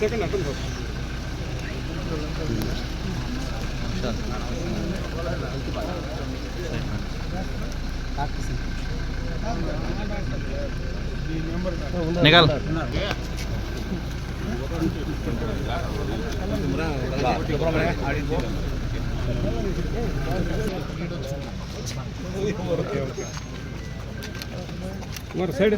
Second attend निकाल మరి side?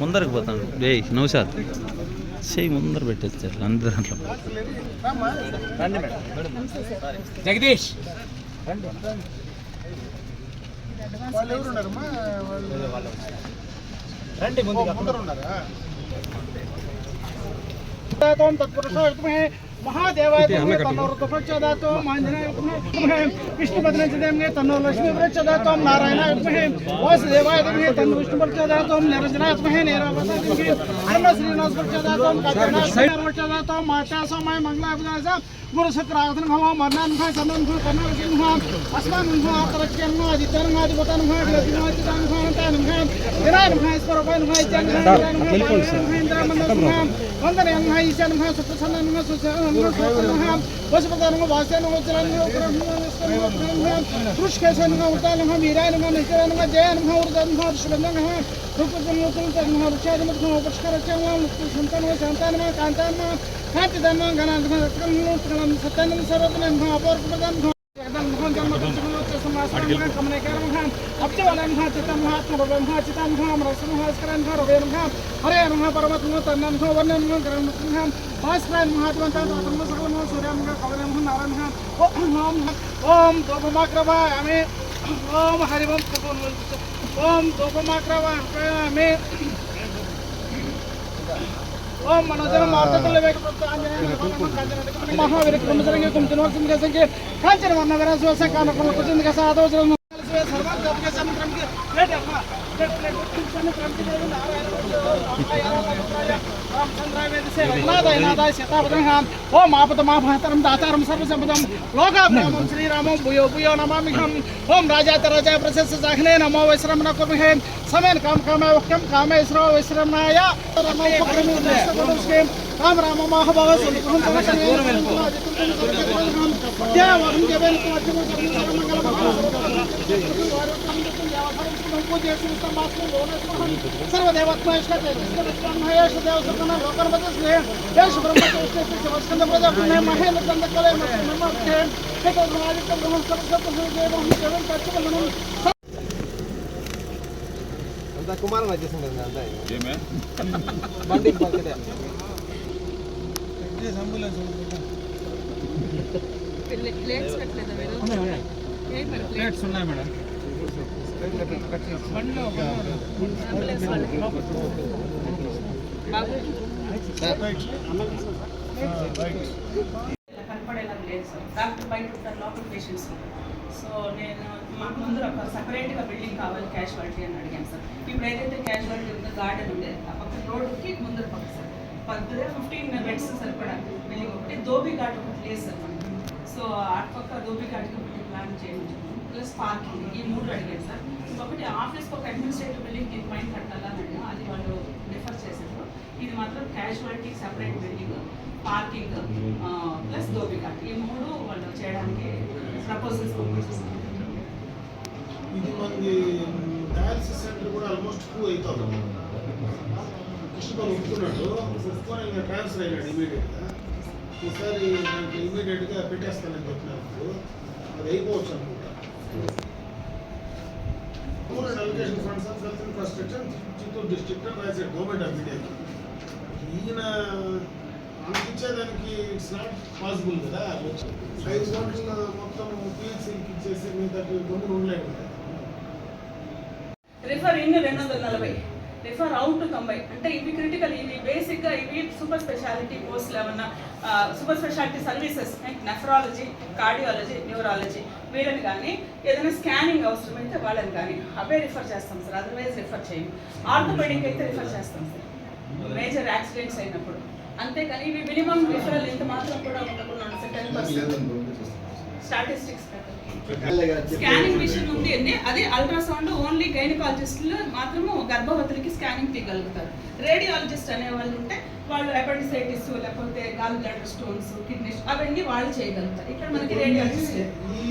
ముందరకు పోతాను. ఏయ్ నౌషాద్. చెయ్యి ముందర పెట్టేస్తారు అందరూ దాంట్లో. జగదీష్. వాళ్ళు ఎవరు ఉన్నారమ్మా రండి ముందు ఉన్నారా ಮಹಾದೇವಾಯ ತನ್ನೋರು ಪ್ರಪಂಚದಾತು ಮಾಂಜನಾಯ ವಿಷ್ಣುಪದನೇ ವಿಷ್ಣುಪದನೇ ತನ್ನೋರು ಲಕ್ಷ್ಮೀ ಪ್ರಚದಾತು ನಾರಾಯಣ ವಿಮಹೇ ವಾಸುದೇವಾಯ ವಿಮಹೇ ತನ್ನ ವಿಷ್ಣು ಪ್ರಚದಾತು ನಿರಂಜನಾತ್ಮಹೇ ನೇರಾವತ ಅನ್ನ ಶ್ರೀನಿವಾಸ ಪ್ರಚದಾತು ಕಾತ್ಯನಾಥ ಪ್ರಚದಾತು ಮಾತಾ ಸೋಮಾಯ ಮಂಗಲಾಭಿಲಾಸ ಗುರು ಸತ್ರಾಧನ ಭವ ಮರ್ನಾನ್ ಭವ ಚಂದನ್ ಭವ ಕರ್ನಾಟ ಸಿಂಹ ಅಸ್ಮಾನ್ ಭವ ತರಕ್ಯನ್ ಭವ ಅಜಿತನ್ ಭವ ಅಧಿಪತನ್ ಭವ ಅಭಿಲಕ್ಷನ್ ಅಜಿತಾನ್ ಭವ ಅಂತಾನ್ ಭವ ದಿನಾನ್ ಭವ ಸ್ವರೂಪನ್ ಭವ ಚಂದ್ರನ್ ಭವ ಇಂದ್ರ ಮಂದನ್ ಭವ भव ईश्वर भव भव जन भव इंद्र मंडल भव वंदन भव ईशान भव सुप्रसन्न भव सुसन भव वसुपदान भव वासन भव चरण भव ग्रह भव कृष्ण भव उतान भव वीरायन भव निश्चरन भव जयन भव उर्दन भव ऋषभंदन भव रूपजन भव भव ऋषाद भव पुष्कर भव मुक्ति संतान भव संतान भव कांतान भव खाति धर्म गणान भव कलम सत्यानंद सर्वतन भव अपर प्रदान भव जगदन भव जन्म कृष्ण समासन भव कमनेकर भव अब्जवलन भव चितम भव आत्मरवम भव चितम भव रसम भव स्करन भव रवेन भव हरे नमः परमत नमः तन्नन भव वर्णन भव गरम भव भास्करन महात्मा तन ब्रह्म सकल Adikil ko. Abdi wala mha cita mha tnurbe mha cita mha mrasa mha skran mha robe mha hare mha paramat mha tanan mha vanan mha gran mha Bhaskar महात्मता आत्म सगुण सूर्यम कवरम नारायण ओम ओम दोपमाक्रवाय हमें ओम हरिवम सगुण ओम दोपमाक्रवाय हमें ಮನೋಜನ ಮಾರ್ಗದಲ್ಲಿರಬೇಕು ಮಹಾವೀರ ಕುಂಭಸಂಗೆ ಕುಂತಿನ ಸಂಗೆ ಕಾಂಚನ ವರ್ಣವರ ಸೋಸ ಕಾನಕುಲ ಕುಚಿಂದಕ ಸಾಧೋಜನ ಸರ್ವಾಂಗ రామచంద్రావేదసేనాథాయనాథాయ సీతాపదంహాం ఓం ఆపదమాపహతరం దాతారం సర్వసంపదం లోకాభిరామం శ్రీరామం భూయో భూయో నమామిహం ఓం రాజాత రాజాయ ప్రశస్త సహనే నమో వైశ్రమణ కుర్మహే సమేన కామ కామే వక్యం కామేశ్వరో వైశ్రమణాయ రమోపక్రమేం రామ రామ మహాభావ సులభం జయ వరుణ్ జయ మంగళ ಕುಮಾರ ప్లేట్స్ ఉన్నాయి మేడం కనపడేలా లేదు సార్ డాక్టర్ బయట ఉంటారు లోపల పేషెంట్స్ సో నేను మాకు ముందు ఒక సపరేట్గా బిల్డింగ్ కావాలి క్యాజువాలిటీ అని అడిగాను సార్ ఇప్పుడు ఏదైతే క్యాజువాలిటీ ఉందో గార్డెన్ ఉండే ఆ పక్కన రోడ్కి ముందు పక్క సార్ పద్దె ఫిఫ్టీన్ బెడ్స్ సరిపడా బిల్డింగ్ ఒకటి దోబీ ఘాట్ ఒకటి లేదు సార్ మనకి. సో అటుపక్క దోబీ ఘాట్కి ఒకటి ప్లాన్ చేయించాము ప్లస్ పార్కింగ్ ఈ మూడు అడిగారు సార్. ఇంకొకటి ఆఫీస్కి ఒక అడ్మినిస్ట్రేటివ్ బిల్డింగ్ దీని పైన కట్టాలని అది వాళ్ళు రిఫర్ చేశారు. ఇది మాత్రం casualty separate building parking plus dhobi ఈ మూడు వాళ్ళు చేయడానికి ప్రపోజల్స్ పంపించేసారు ఇది మనది డయాలసిస్ సెంటర్ కూడా ఆల్మోస్ట్ టూ అవుతుంది కృష్ణబాబు ఒప్పుకున్నాడు. ఒప్పుకొని ఇంకా ట్రాన్స్ఫర్ అయినాడు ఇమీడియట్గా ఈసారి నాకు ఇమీడియట్గా పెట్టేస్తానని చెప్పినప్పుడు అది అయిపోవచ్చు అనుకుంటా? Allocation funds of health infrastructure Chittoor district as a government of India ఈయన అందించేదానికి ఇట్స్ నాట్ పాసిబుల్ కదా. ఐదు కోట్ల మొత్తం పిహెచ్సికి ఇచ్చేసి గమ్మున ఉండలేము కదా. రిఫర్ ఇన్ రెండు వందల నలభై. రిఫర్ అవుట్ తొంభై అంటే ఇవి క్రిటికల్ ఇవి బేసిక్గా ఇవి సూపర్ స్పెషాలిటీ పోస్టులు ఏమన్నా super speciality services nephrology cardiology neurology వీళ్ళని కానీ ఏదైనా స్కానింగ్ అవసరమైతే వాళ్ళని కానీ అవే రిఫర్ చేస్తాం సార్. అదర్వైజ్ రిఫర్ చేయం. ఆర్థోపెడిక్ అయితే రిఫర్ చేస్తాం సార్. మేజర్ యాక్సిడెంట్స్ అయినప్పుడు. అంతేకాని ఇవి మినిమం రిఫరల్ ఇంత మాత్రం కూడా ఉండకుండా sir. Ten percent statistics scanning machine ఉంది అండి. అది అల్ట్రాసౌండ్ ఓన్లీ గైనకాలజిస్టులు మాత్రము గర్భవతులకి స్కానింగ్ తీయగలుగుతారు. రేడియాలజిస్ట్ అనే వాళ్ళు ఉంటే వాళ్ళు హెపటిసైటిస్ లేకపోతే గాల్ బ్లాడర్ స్టోన్స్ కిడ్నీ అవన్నీ వాళ్ళు చేయగలుగుతారు. ఇక్కడ మనకి రేడియాలజిస్ట్. ఈ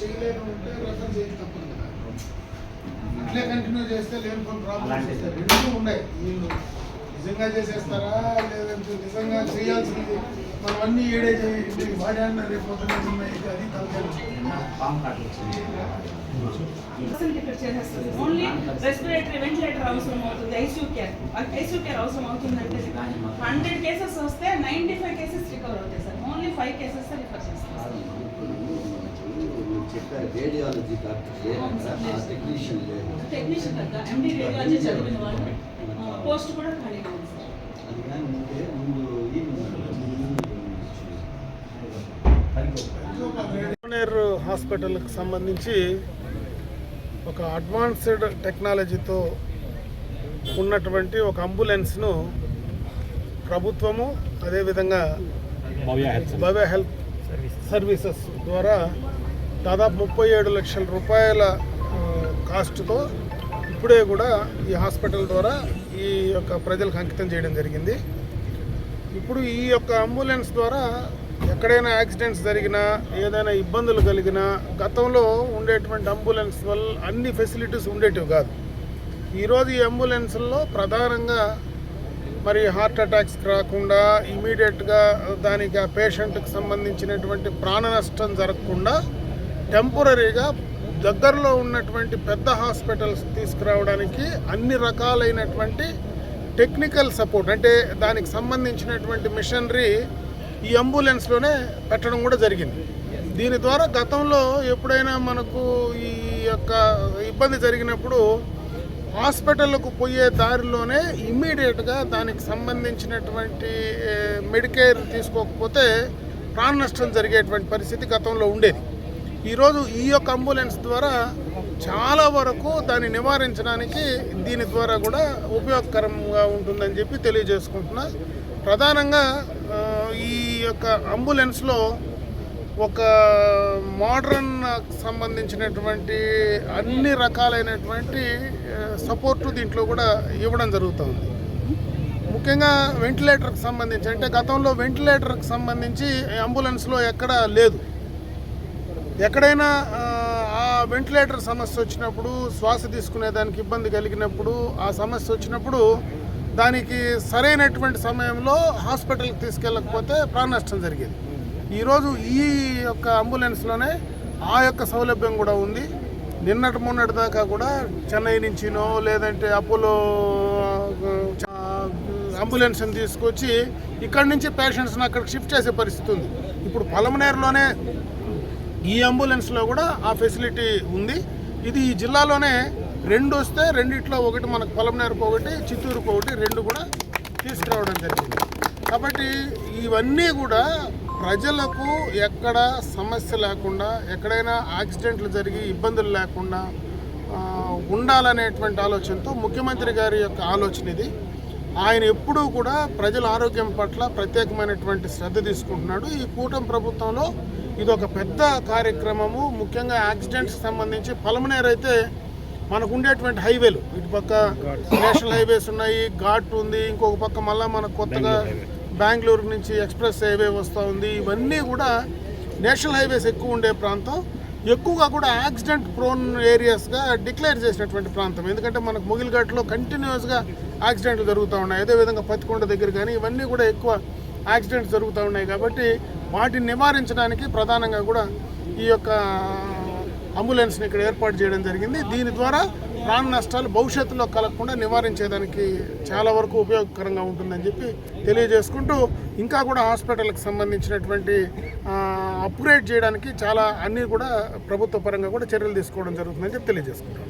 చేయలేని ఉంటే రెఫర్ చేయక తప్పదు కదా. ఇట్లే కంటిన్యూ చేస్తే లేని కొన్ని ప్రాబ్లమ్స్ ఉన్నాయి. నిజంగా చేసేస్తారా? లేదంటే నిజంగా చేయాల్సింది? మనం అన్ని ఏడే చేయండి వాడాన్న రేపు పొద్దున్న ఉన్నాయి అది ఓన్లీ రెస్పిరేటరీ వెంటిలేటర్ అవసరం అవుతుంది ఐసీయూ కేర్. ఐసీయూ కేర్ అవసరం అవుతుందంటే హండ్రెడ్ కేసెస్ వస్తే నైంటీ ఫైవ్ కేసెస్ రికవర్ అవుతాయి sir. Only five cases refer చేస్తాం చెప్పారు రేడియాలజీ డాక్టర్ టెక్నీషియన్ లేదు. టెక్నీషియన్ కదా ఎండి రేడియాలజీ చదివిన వాళ్ళు పోస్ట్ కూడా సార్ అది కానీ ముందు హాస్పిటల్కి సంబంధించి ఒక అడ్వాన్స్డ్ టెక్నాలజీతో ఉన్నటువంటి ఒక అంబులెన్స్ను ప్రభుత్వము అదేవిధంగా భవ్య హెల్త్ సర్వీసెస్. ద్వారా దాదాపు ముప్పై ఏడు లక్షల రూపాయల కాస్ట్తో ఇప్పుడే కూడా ఈ హాస్పిటల్ ద్వారా ఈ యొక్క ప్రజలకు అంకితం చేయడం జరిగింది. ఇప్పుడు ఈ యొక్క అంబులెన్స్ ద్వారా ఎక్కడైనా యాక్సిడెంట్స్ జరిగినా ఏదైనా ఇబ్బందులు కలిగినా గతంలో ఉండేటువంటి అంబులెన్స్ వల్ల అన్ని ఫెసిలిటీస్ ఉండేటివి కాదు. ఈరోజు ఈ అంబులెన్స్లో ప్రధానంగా మరి హార్ట్ అటాక్స్ రాకుండా ఇమీడియట్గా దానికి ఆ పేషెంట్కి సంబంధించినటువంటి ప్రాణ నష్టం జరగకుండా టెంపరీగా దగ్గరలో ఉన్నటువంటి పెద్ద హాస్పిటల్స్ తీసుకురావడానికి అన్ని రకాలైనటువంటి టెక్నికల్ సపోర్ట్ అంటే దానికి సంబంధించినటువంటి మిషనరీ ఈ అంబులెన్స్లోనే పెట్టడం కూడా జరిగింది. దీని ద్వారా గతంలో ఎప్పుడైనా మనకు ఈ యొక్క ఇబ్బంది జరిగినప్పుడు హాస్పిటల్కు పోయే దారిలోనే ఇమ్మీడియట్గా దానికి సంబంధించినటువంటి మెడికేర్ తీసుకోకపోతే ప్రాణ నష్టం జరిగేటువంటి పరిస్థితి గతంలో ఉండేది. ఈరోజు ఈ యొక్క అంబులెన్స్ ద్వారా చాలా వరకు దాన్ని నివారించడానికి దీని ద్వారా కూడా ఉపయోగకరంగా ఉంటుందని చెప్పి తెలియజేసుకుంటున్నా. ప్రధానంగా ఈ యొక్క అంబులెన్స్లో ఒక మోడర్న్ సంబంధించినటువంటి అన్ని రకాలైనటువంటి సపోర్టు దీంట్లో కూడా ఇవ్వడం జరుగుతుంది. ముఖ్యంగా వెంటిలేటర్కి సంబంధించి అంటే గతంలో వెంటిలేటర్కి సంబంధించి అంబులెన్స్లో ఎక్కడా లేదు. ఎక్కడైనా ఆ, వెంటిలేటర్ సమస్య వచ్చినప్పుడు శ్వాస తీసుకునే దానికి ఇబ్బంది కలిగినప్పుడు ఆ సమస్య వచ్చినప్పుడు దానికి సరైనటువంటి సమయంలో హాస్పిటల్కి తీసుకెళ్ళకపోతే ప్రాణ నష్టం జరిగేది. ఈరోజు ఈ యొక్క అంబులెన్స్లోనే ఆ యొక్క సౌలభ్యం కూడా ఉంది. నిన్నటి మొన్నటి దాకా కూడా చెన్నై నుంచినో లేదంటే అపోలో అంబులెన్స్ని తీసుకొచ్చి ఇక్కడి నుంచి పేషెంట్స్ని అక్కడికి షిఫ్ట్ చేసే పరిస్థితి ఉంది. ఇప్పుడు పలమనేరులోనే ఈ అంబులెన్స్లో కూడా ఆ ఫెసిలిటీ ఉంది. ఇది ఈ జిల్లాలోనే రెండు వస్తే రెండిట్లో ఒకటి మనకు పొలంనేరుకు ఒకటి చిత్తూరుకు ఒకటి రెండు కూడా తీసుకురావడం జరిగింది. కాబట్టి ఇవన్నీ కూడా ప్రజలకు ఎక్కడ సమస్య లేకుండా ఎక్కడైనా యాక్సిడెంట్లు జరిగి ఇబ్బందులు లేకుండా ఉండాలనేటువంటి ఆలోచనతో ముఖ్యమంత్రి గారి యొక్క ఆలోచన ఇది. ఆయన ఎప్పుడూ కూడా ప్రజల ఆరోగ్యం పట్ల ప్రత్యేకమైనటువంటి శ్రద్ధ తీసుకుంటున్నాడు. ఈ కూటమి ప్రభుత్వంలో ఇది ఒక పెద్ద కార్యక్రమము. ముఖ్యంగా యాక్సిడెంట్స్ సంబంధించి పలమనేర్ అయితే మనకు ఉండేటువంటి హైవేలు. ఇటు పక్క నేషనల్ హైవేస్ ఉన్నాయి ఘాట్ ఉంది ఇంకొక పక్క మళ్ళీ మనకు కొత్తగా బెంగళూరు నుంచి ఎక్స్ప్రెస్ హైవే వస్తూ ఉంది. ఇవన్నీ కూడా నేషనల్ హైవేస్ ఎక్కువ ఉండే ప్రాంతం. ఎక్కువగా కూడా యాక్సిడెంట్ ప్రోన్ ఏరియాస్గా డిక్లేర్ చేసినటువంటి ప్రాంతం. ఎందుకంటే మనకు ముగిలిఘాట్లో కంటిన్యూస్గా యాక్సిడెంట్లు జరుగుతూ ఉన్నాయి. అదేవిధంగా పత్తికొండ దగ్గర కానీ ఇవన్నీ కూడా ఎక్కువ యాక్సిడెంట్స్ జరుగుతూ ఉన్నాయి కాబట్టి వాటిని నివారించడానికి ప్రధానంగా కూడా ఈ యొక్క అంబులెన్స్ని ఇక్కడ ఏర్పాటు చేయడం జరిగింది. దీని ద్వారా ప్రాణ నష్టాలు భవిష్యత్తులో కలగకుండా నివారించేదానికి చాలా వరకు ఉపయోగకరంగా ఉంటుందని చెప్పి తెలియజేసుకుంటూ ఇంకా కూడా హాస్పిటల్కి సంబంధించినటువంటి అప్గ్రేడ్ చేయడానికి చాలా అన్నీ కూడా ప్రభుత్వ పరంగా కూడా చర్యలు తీసుకోవడం జరుగుతుందని చెప్పి తెలియజేసుకుంటాం